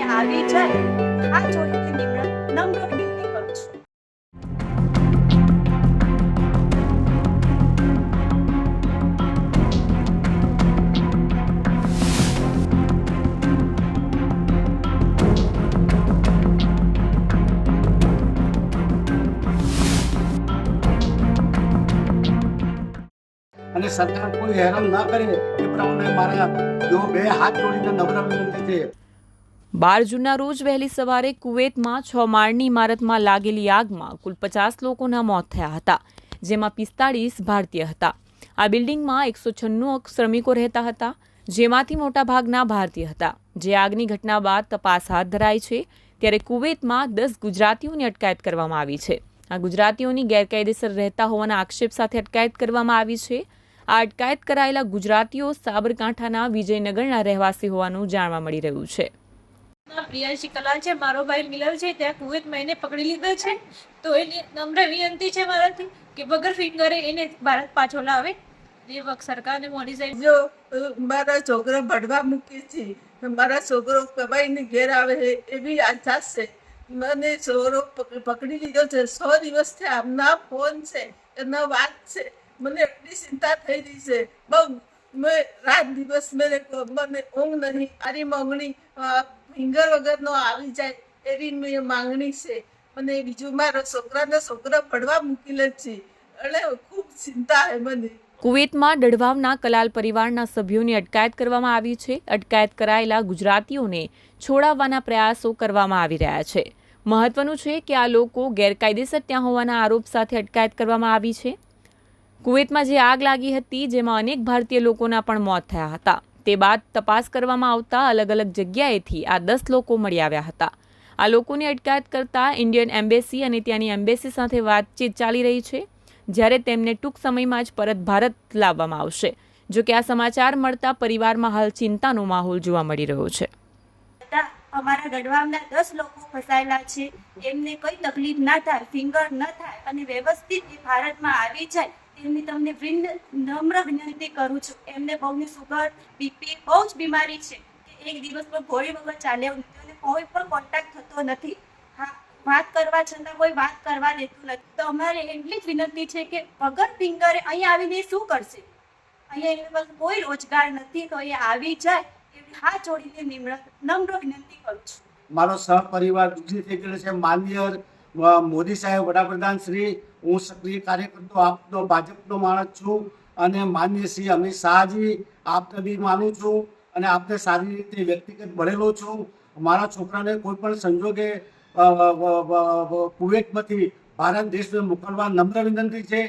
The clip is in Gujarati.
અહીંયા આવી જાય, આ જોડીથી નિમ્ર નમ્ર વિનંતી કરું છું. અને સરકાર કોઈ હેરાન ના કરે, એ પ્રમાણે મારા જો બે હાથ જોડીને નમ્ર વિનંતી છે. બાર જૂનના રોજ વહેલી સવારે કુવેતમાં છ માળની ઇમારતમાં લાગેલી આગમાં કુલ પચાસ લોકોના મોત થયા હતા, જેમાં પિસ્તાળીસ ભારતીય હતા. આ બિલ્ડિંગમાં એકસો છન્નું શ્રમિકો રહેતા હતા, જેમાંથી મોટાભાગના ભારતીય હતા. જે આગની ઘટના બાદ તપાસ હાથ ધરાઈ છે, ત્યારે કુવેતમાં દસ ગુજરાતીઓની અટકાયત કરવામાં આવી છે. આ ગુજરાતીઓની ગેરકાયદેસર રહેતા હોવાના આક્ષેપ સાથે અટકાયત કરવામાં આવી છે. આ અટકાયત કરાયેલા ગુજરાતીઓ સાબરકાંઠાના વિજયનગરના રહેવાસી હોવાનું જાણવા મળી રહ્યું છે. પ્રિયાંશી કલા છે, મારો ભાઈ મિલર છે, ત્યાં કુવેતમાં એને પકડી લીધો છે. તો એની નમ્ર વિનંતી છે મારાથી કે વગર ફિંગરે એને ભારત પાછો લાવે. વખત સરકારને મોડી સાહેબ જો મારા છોકરો ભણવા મૂકી છે મારા છોકરો કમાઈને ઘેર આવે છે, એવી આશા છે મને છોકરો પકડી લીધો છે, સો દિવસથી આમના ફોન છે એના વાત છે. મને એટલી ચિંતા થઈ રહી છે. બહુ, મેં રાત દિવસ મેં મને ઊંઘ નહીં. મારી માંગણી ફિંગર વગરનો આવી જાય એવી માંગણી છે. અને બીજું મારા છોકરાના છોકરા પડવા મૂકેલ છે. એટલે ખૂબ ચિંતા છે મને. કુવેતમાં ડઢવાવના કલાલ પરિવારના સભ્યોની અટકાયત કરવામાં આવી છે. અટકાયત કરાયેલા ગુજરાતીઓને છોડાવવાના પ્રયાસો કરવામાં આવી રહ્યા છે. મહત્વનું છે કે આ લોકો ગેરકાયદેસર ત્યાં હોવાના આરોપ સાથે અટકાયત કરવામાં આવી છે. કુવેતમાં જે આગ લાગી હતી, જેમાં અનેક ભારતીય લોકોના પણ મોત થયા હતા. તે બાદ તપાસ કરવામાં આવતા અલગ અલગ જગ્યાએથી આ દસ લોકો મળી આવ્યા હતા. આ લોકોની અટકાયત કરતા ઇન્ડિયન એમ્બેસી અને ત્યાંની એમ્બેસી સાથે વાતચીત ચાલી રહી છે, જ્યારે તેમને ટૂંક સમયમાં જ પરત ભારત લાવવામાં આવશે. જો કે આ સમાચાર મળતા પરિવારમાં હાલ ચિંતાનો માહોલ જોવા મળી રહ્યો છે. અમારા ગઢવામના દસ લોકો ફસાયેલા છે. એમને કઈ તકલીફ ના થાય, ફિંગર ન થાય અને વ્યવસ્થિત ભારતમાં આવી જાય તેમની તમને વૃંદ નમ્ર વિનંતી કરું છું. એમને બહુની સુગર બીપી બહુ જ બીમારી છે કે એક દિવસ પણ ગોળી વગર ચાલ્યા નથી. અને કોઈ પણ કોન્ટેક્ટ થતો નથી. હા વાત કરવા છતાં કોઈ વાત કરવા દેતું નથી. તો અમારે એટલી જ વિનંતી છે કે વગર ફિંગરે અહીંયા આવીને શું કરશે? અહીંયા એની પાસે કોઈ રોજગાર નથી તો એ આવી જાય એવી હાથ જોડીને નિમ્ર નમ્ર વિનંતી કરું છું. મારો સહપરિવાર દુઃખી થઈ ગયો છે માનનીય અ, મોદી સાહેબ, વડાપ્રધાન શ્રી, હું સક્રિય કાર્યકર્તો આપનો, ભાજપનો માણસ છું અને માનનીય શ્રી અમિત શાહજી, આપને બી માનું છું અને આપને સારી રીતે વ્યક્તિગત ભણેલો છું. મારા છોકરાને કોઈ પણ સંજોગે કુવેતમાંથી ભારત દેશને મોકલવા નમ્ર વિનંતી છે.